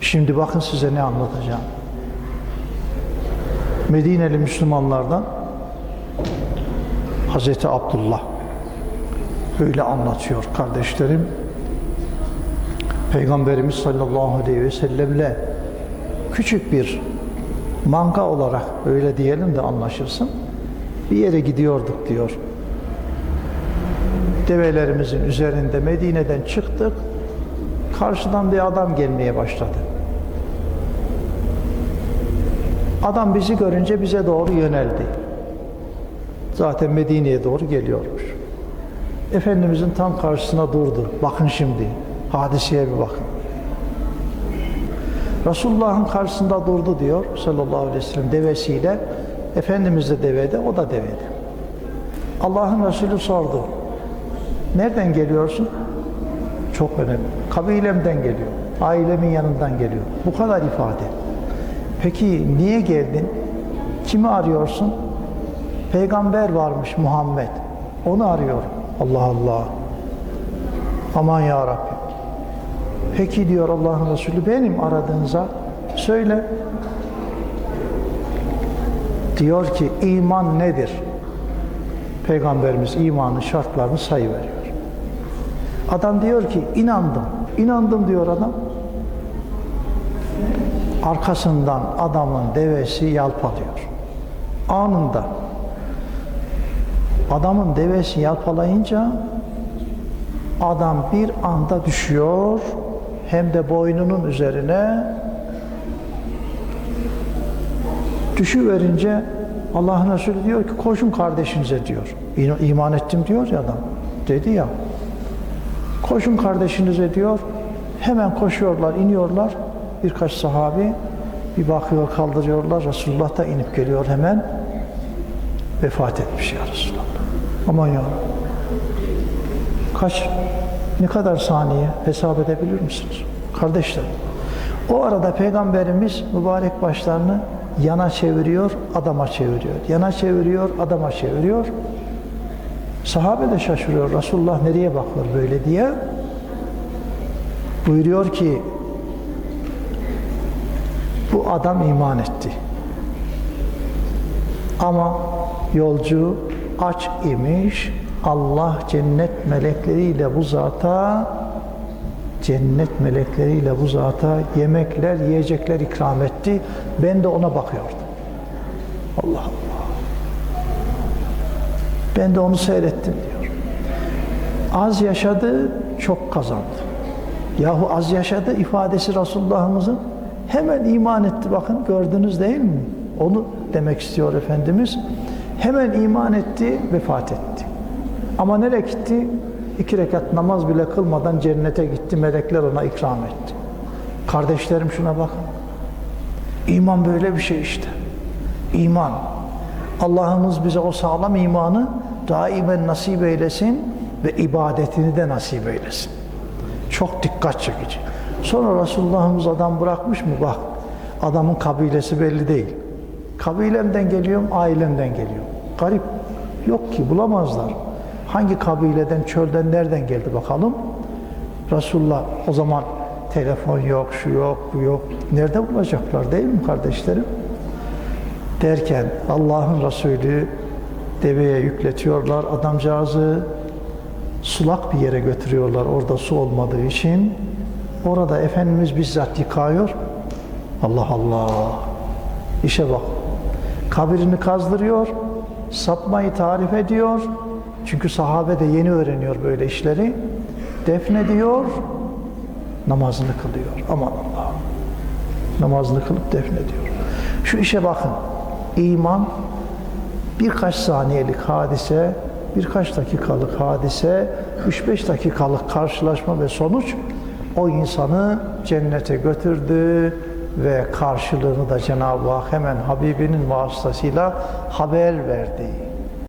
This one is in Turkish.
Şimdi bakın size ne anlatacağım. Medineli Müslümanlardan Hazreti Abdullah öyle anlatıyor kardeşlerim. Peygamberimiz sallallahu aleyhi ve sellemle küçük bir manga olarak öyle diyelim de anlaşılsın. Bir yere gidiyorduk diyor. Develerimizin üzerinde Medine'den çıktık. Karşıdan bir adam gelmeye başladı. Adam bizi görünce bize doğru yöneldi. Zaten Medine'ye doğru geliyormuş. Efendimizin tam karşısına durdu. Bakın şimdi, hadiseye bir bakın. Resulullah'ın karşısında durdu diyor sallallahu aleyhi ve sellem devesiyle. Efendimiz de devede, o da devede. Allah'ın Resulü sordu. Nereden geliyorsun? Çok önemli. Kabilemden geliyor. Ailemin yanından geliyor. Bu kadar ifade. Peki niye geldin? Kimi arıyorsun? Peygamber varmış Muhammed. Onu arıyorum. Allah Allah. Aman ya Rabbi. Peki diyor Allah'ın Resulü benim aradığınıza söyle. Diyor ki iman nedir? Peygamberimiz imanın şartlarını sayıveriyor. Adam diyor ki inandım. İnandım diyor adam. Arkasından adamın devesi yalpalıyor. Anında. Adamın devesi yalpalayınca adam bir anda düşüyor hem de boynunun üzerine düşüverince Allah'ın Resulü diyor ki koşun kardeşinize diyor. İman ettim diyor ya adam. Dedi ya. Koşun kardeşinize diyor. Hemen koşuyorlar, iniyorlar. Birkaç sahabi bir bakıyor, kaldırıyorlar. Resulullah da inip geliyor hemen. Vefat etmiş ya Resulullah. Aman ya. Kaç, ne kadar saniye hesap edebilir misiniz? Kardeşler, o arada Peygamberimiz mübarek başlarını yana çeviriyor, adama çeviriyor. Yana çeviriyor, adama çeviriyor. Sahabe de şaşırıyor. Resulullah nereye bakıyor böyle diye. Buyuruyor ki bu adam iman etti. Ama yolcu aç imiş. Allah cennet melekleriyle bu zata cennet melekleriyle bu zata yemekler, yiyecekler ikram etti. Ben de ona bakıyordum. Allah Allah. Ben de onu seyrettim diyor. Az yaşadı, çok kazandı. Yahu az yaşadı ifadesi Resulullah'ımızın hemen iman etti bakın gördünüz değil mi? Onu demek istiyor Efendimiz. Hemen iman etti, vefat etti. Ama nereye gitti? İki rekat namaz bile kılmadan cennete gitti. Melekler ona ikram etti. Kardeşlerim şuna bakın. İman böyle bir şey işte. İman. Allah'ımız bize o sağlam imanı daimen nasip eylesin ve ibadetini de nasip eylesin. Çok dikkat çekici. Sonra Resulullah'ımız adam bırakmış mı? Bak adamın kabilesi belli değil. Kabilemden geliyorum, ailemden geliyorum. Garip. Yok ki bulamazlar. Hangi kabileden, çölden, nereden geldi bakalım? Resulullah o zaman telefon yok, şu yok, bu yok. Nerede bulacaklar değil mi kardeşlerim? Derken Allah'ın Resulü deveye yükletiyorlar adamcağızı sulak bir yere götürüyorlar orada su olmadığı için. Orada Efendimiz bizzat yıkıyor. Allah Allah. İşe bak. Kabirini kazdırıyor. Sapmayı tarif ediyor. Çünkü sahabe de yeni öğreniyor böyle işleri. Defnediyor. Namazını kılıyor. Aman Allah. Namazını kılıp defnediyor. Şu işe bakın. İman birkaç saniyelik hadise, birkaç dakikalık hadise, 3-5 dakikalık karşılaşma ve sonuç o insanı cennete götürdü ve karşılığını da Cenab-ı Hak hemen Habibinin vasıtasıyla haber verdi.